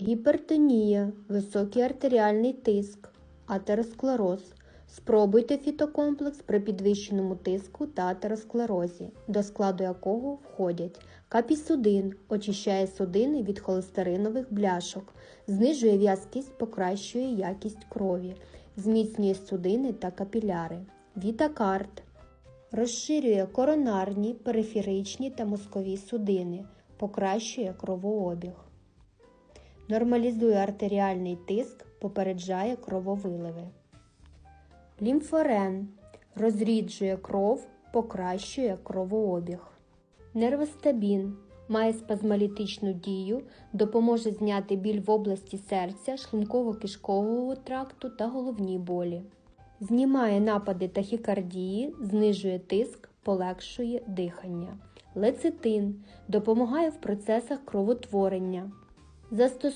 Гіпертонія, високий артеріальний тиск, атеросклероз. Спробуйте фітокомплекс при підвищеному тиску та атеросклерозі, до складу якого входять капісудин, очищає судини від холестеринових бляшок, знижує в'язкість, покращує якість крові, зміцнює судини та капіляри. Вітакарт розширює коронарні, периферичні та мозкові судини, покращує кровообіг. Нормалізує артеріальний тиск, попереджає крововиливи. Лімфорен розріджує кров, покращує кровообіг. Нервостабін має спазмолітичну дію, допоможе зняти біль в області серця, шлунково-кишкового тракту та головні болі. Знімає напади тахікардії, знижує тиск, полегшує дихання. Лецитин допомагає в процесах кровотворення. Застосовує